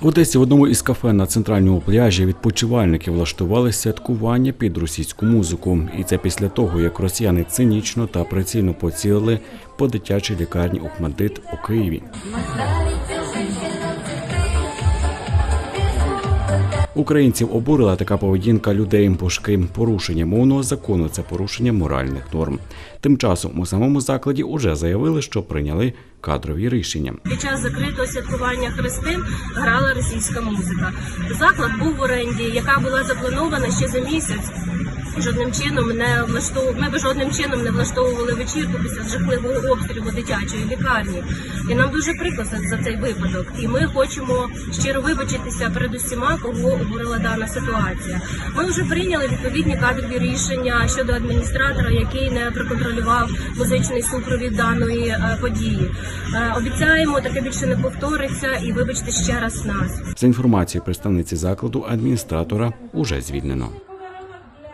В Одесі в одному із кафе на центральному пляжі відпочивальники влаштували святкування під російську музику. І це після того, як росіяни цинічно та прицільно поцілили по дитячій лікарні Ухмадит у Києві. Українців обурила така поведінка людей пошки. Порушення мовного закону це порушення моральних норм. Тим часом у самому закладі уже заявили, що прийняли кадрові рішення. Під час закритого святкування Христин грала російська музика. Заклад був в оренді, яка була запланована ще за місяць. Жодним чином не влаштовували. Ми би жодним чином не влаштовували вечірку після жахливого обстрілу дитячої лікарні. І нам дуже прикро за, за цей випадок. І ми хочемо щиро вибачитися перед усіма, кого обурила дана ситуація. Ми вже прийняли відповідні кадрові рішення щодо адміністратора, який не проконтролював музичний супровід даної е, події. Е, Обіцяємо, таке більше не повториться, і вибачте ще раз нас. За інформацією представниці закладу, адміністратора уже звільнено.